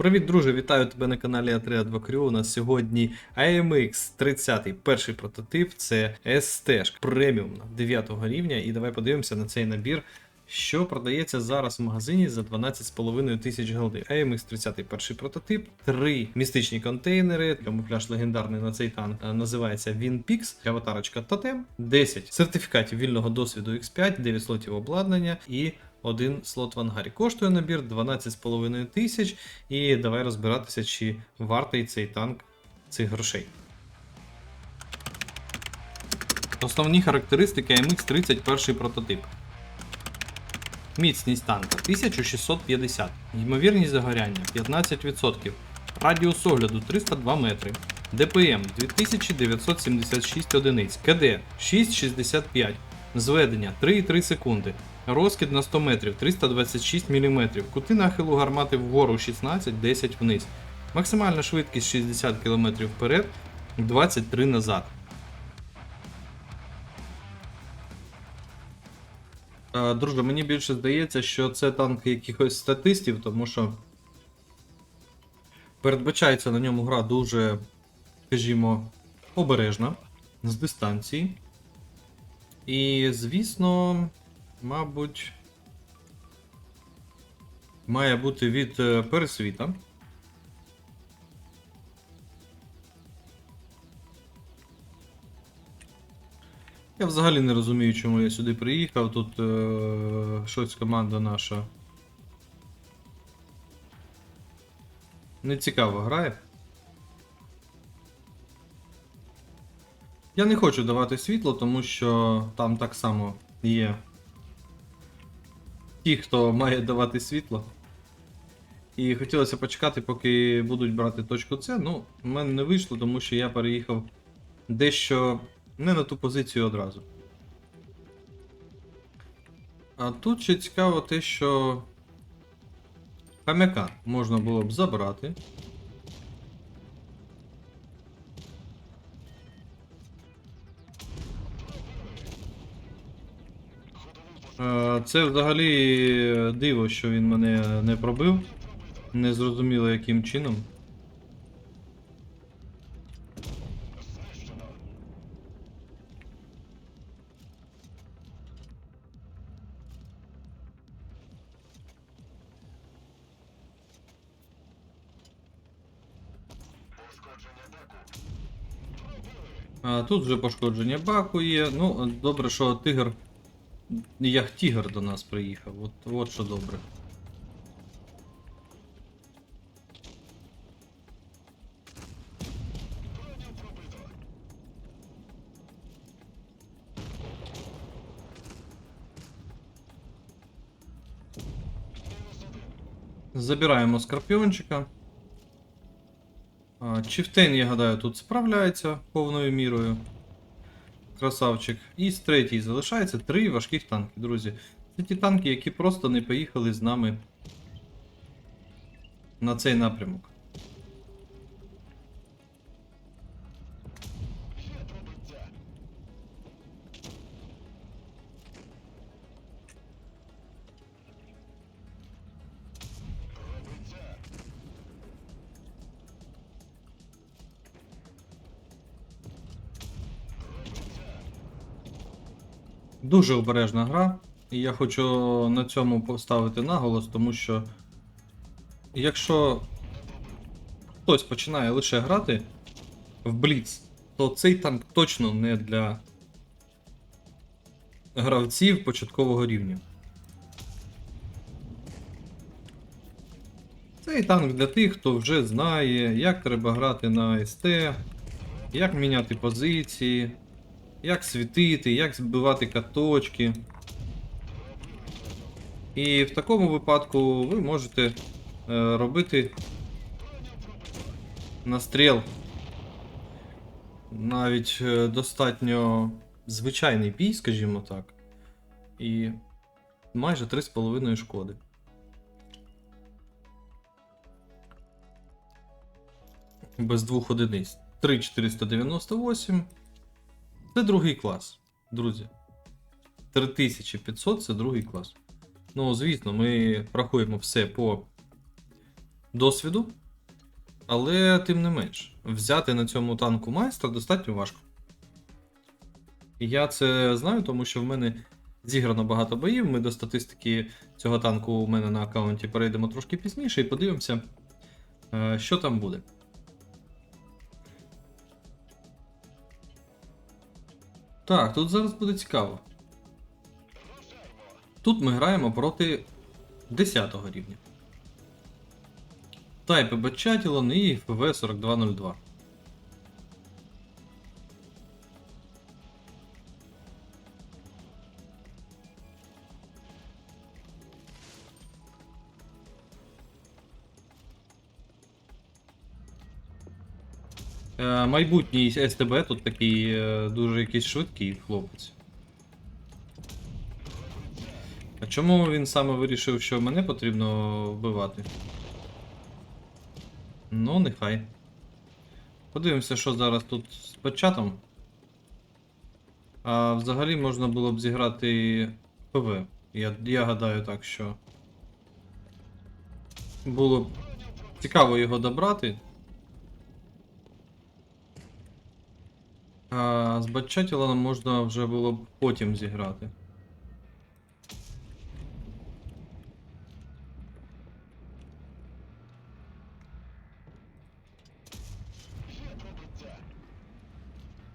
Привіт, друже, вітаю тебе на каналі a 2 Crew. У нас сьогодні AMX 30 перший прототип, це ST преміум 9 рівня. І давай подивимося на цей набір, що продається зараз в магазині за 12,5 тисяч голди. AMX 30 перший прототип, три містичні контейнери, камуфляж легендарний на цей танк е, називається WinPix, аватарочка Тотем, 10 сертифікатів вільного досвіду X5, 9 слотів обладнання і один слот в ангарі. Коштує набір 12,5 тисяч. І давай розбиратися, чи вартий цей танк цих грошей. Основні характеристики MX 31 прототип. Міцність танка 1650, ймовірність загоряння 15%, радіус огляду 302 метри, ДПМ 2976 одиниць, КД 6,65, зведення 3,3 секунди, розкид на 100 метрів 326 мм, кути нахилу гармати вгору 16, 10 вниз, максимальна швидкість 60 км вперед, 23 назад. Е, Друже, мені більше здається, що це танк якихось статистів, тому що передбачається на ньому гра дуже, скажімо, обережна, з дистанції. І, звісно, мабуть, має бути від е, пересвіта. Я взагалі не розумію, чому я сюди приїхав. Тут е, щось команда наша. Не цікаво грає. Я не хочу давати світло, тому що там так само є ті, хто має давати світло. І хотілося почекати, поки будуть брати точку С. Ну, в мене не вийшло, тому що я переїхав дещо не на ту позицію одразу. А тут ще цікаво те, що хам'яка можна було б забрати. Це взагалі диво, що він мене не пробив. Не зрозуміло яким чином. А, тут вже пошкодження баку є. Ну, добре, що тигр. Як тігр до нас приїхав. От, от що добре. Забираємо скорпіончика. Чифтейн, я гадаю, тут справляється повною мірою. Красавчик. І з третій залишається три важких танки, друзі. Це ті танки, які просто не поїхали з нами на цей напрямок. Дуже обережна гра, і я хочу на цьому поставити наголос, тому що якщо хтось починає лише грати в Бліц, то цей танк точно не для гравців початкового рівня. Цей танк для тих, хто вже знає, як треба грати на СТ, як міняти позиції, як світити, як збивати каточки. І в такому випадку ви можете е, робити настріл навіть е, достатньо звичайний бій, скажімо так. І майже 3,5 шкоди. Без двох одиниць. 3,498. Це другий клас, друзі. 3500 це другий клас. Ну, звісно, ми рахуємо все по досвіду, але тим не менш, взяти на цьому танку майстра достатньо важко. І я це знаю, тому що в мене зіграно багато боїв. Ми до статистики цього танку у мене на аккаунті перейдемо трошки пізніше і подивимося, е, що там буде. Так, тут зараз буде цікаво. Тут ми граємо проти 10 рівня. Тайпи Бачатілон і ФВ 4202. Майбутній СТБ тут такий е, дуже якийсь швидкий хлопець. А чому він саме вирішив, що мене потрібно вбивати? Ну, нехай. Подивимося, що зараз тут з печатом. А взагалі можна було б зіграти ПВ. Я, я гадаю так, що. Було б цікаво його добрати. А з Батчатіланом можна вже було б потім зіграти.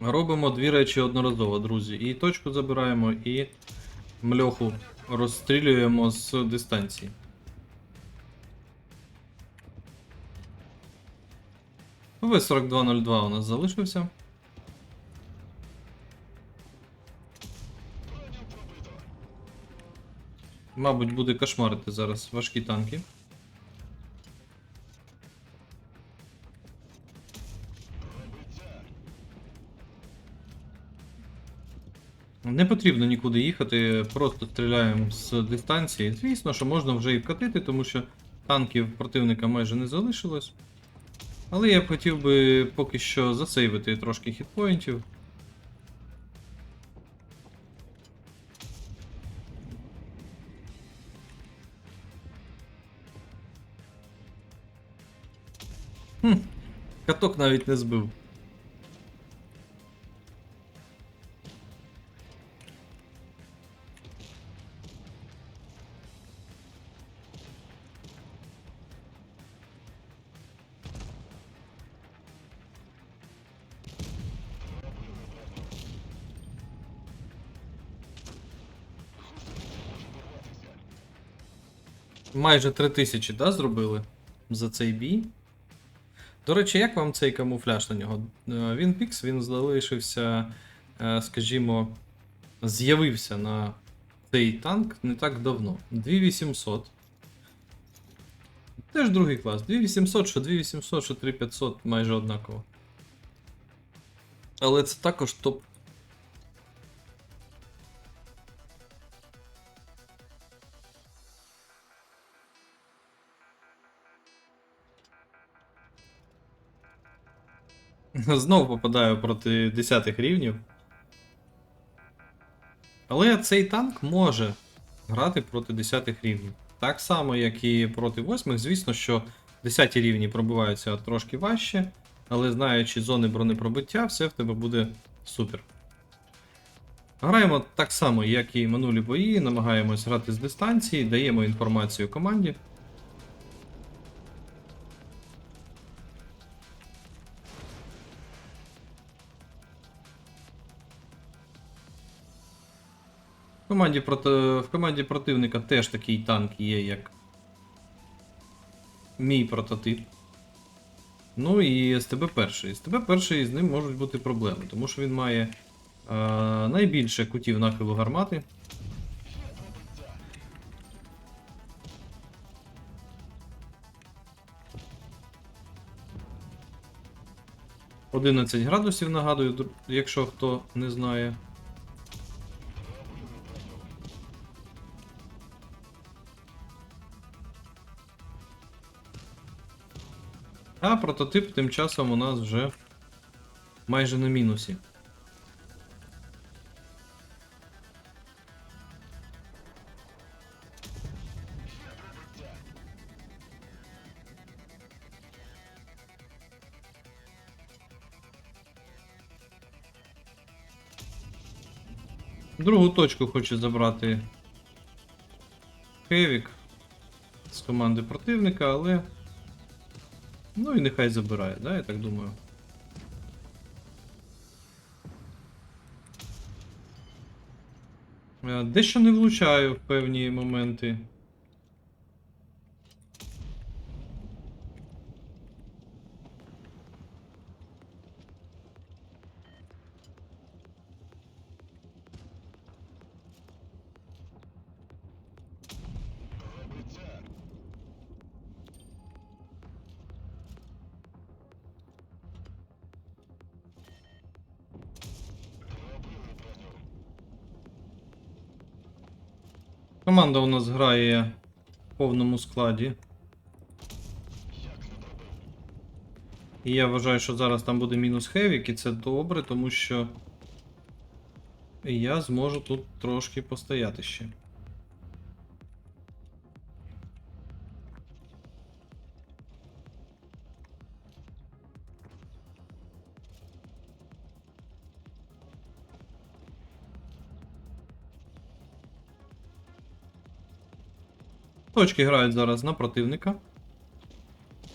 Робимо дві речі одноразово, друзі. І точку забираємо, і мльоху розстрілюємо з дистанції. В4202 у нас залишився. Мабуть, буде кошмарити зараз важкі танки. Не потрібно нікуди їхати, просто стріляємо з дистанції. Звісно, що можна вже і вкатити, тому що танків противника майже не залишилось. Але я б хотів би поки що засейвити трошки хітпоінтів. Каток навіть не збив. Майже 3000, да, зробили за цей бій. До речі, як вам цей камуфляж на нього? Е, Він пікс, він залишився, е, скажімо, з'явився на цей танк не так давно. 2800. Теж другий клас. 2800, що 2800, що 3500, майже однаково. Але це також топ. Знову попадаю проти 10 рівнів. Але цей танк може грати проти 10 рівнів. Так само, як і проти 8. Звісно, що 10 рівні пробиваються трошки важче, але знаючи зони бронепробиття, все в тебе буде супер. Граємо так само, як і минулі бої, намагаємось грати з дистанції, даємо інформацію команді. Команді, проти... в команді противника теж такий танк є, як мій прототип. Ну і СТБ перший. СТБ перший з ним можуть бути проблеми, тому що він має е, найбільше кутів нахилу гармати. Одинадцять градусів нагадую, якщо хто не знає. А прототип тим часом у нас вже майже на мінусі. Другу точку хоче забрати Хевік з команди противника, але... Ну і нехай забирає, да, я так думаю. Е, Дещо не влучаю в певні моменти. Команда у нас грає в повному складі. І я вважаю, що зараз там буде мінус хевік, і це добре, тому що я зможу тут трошки постояти ще. Точки грають зараз на противника.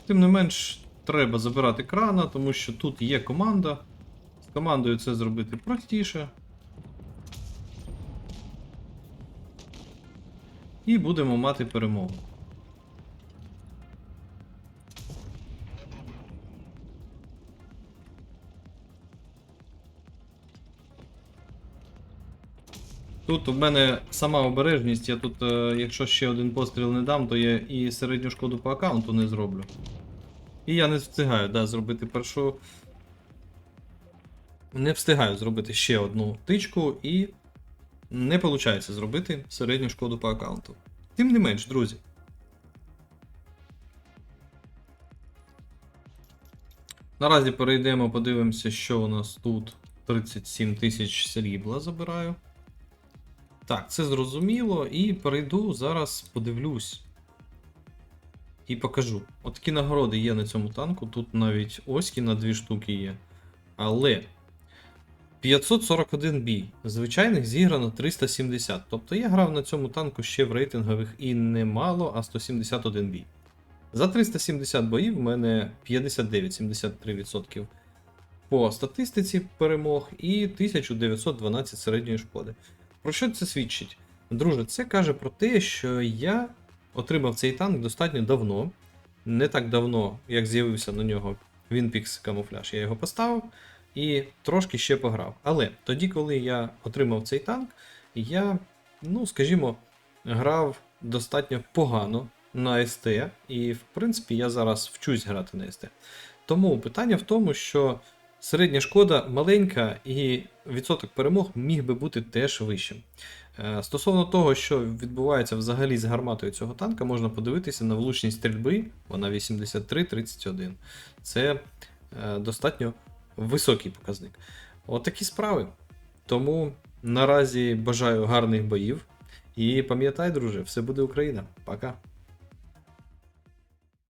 Тим не менш, треба забирати крана, тому що тут є команда. З командою це зробити простіше. І будемо мати перемогу. Тут у мене сама обережність, я тут, е, якщо ще один постріл не дам, то я і середню шкоду по аккаунту не зроблю. І я не встигаю, да, зробити першу. Не встигаю зробити ще одну тичку і не виходить зробити середню шкоду по аккаунту. Тим не менш, друзі. Наразі перейдемо, подивимося, що у нас тут 37 тисяч срібла забираю. Так, це зрозуміло, і перейду зараз подивлюсь. І покажу. От такі нагороди є на цьому танку. Тут навіть оськи на дві штуки є. Але 541 бій. Звичайних зіграно 370. Тобто я грав на цьому танку ще в рейтингових і не мало, а 171 бій. За 370 боїв в мене 59-73% по статистиці перемог і 1912 середньої шкоди. Про що це свідчить? Друже, це каже про те, що я отримав цей танк достатньо давно. Не так давно, як з'явився на нього Winpix камуфляж, я його поставив і трошки ще пограв. Але тоді, коли я отримав цей танк, я, ну, скажімо, грав достатньо погано на СТ, і, в принципі, я зараз вчусь грати на СТ. Тому питання в тому, що середня шкода маленька, і відсоток перемог міг би бути теж вищим. Е, Стосовно того, що відбувається взагалі з гарматою цього танка, можна подивитися на влучність стрільби, вона 83-31. Це е, достатньо високий показник. От такі справи. Тому наразі бажаю гарних боїв. І пам'ятай, друже, все буде Україна. Пока.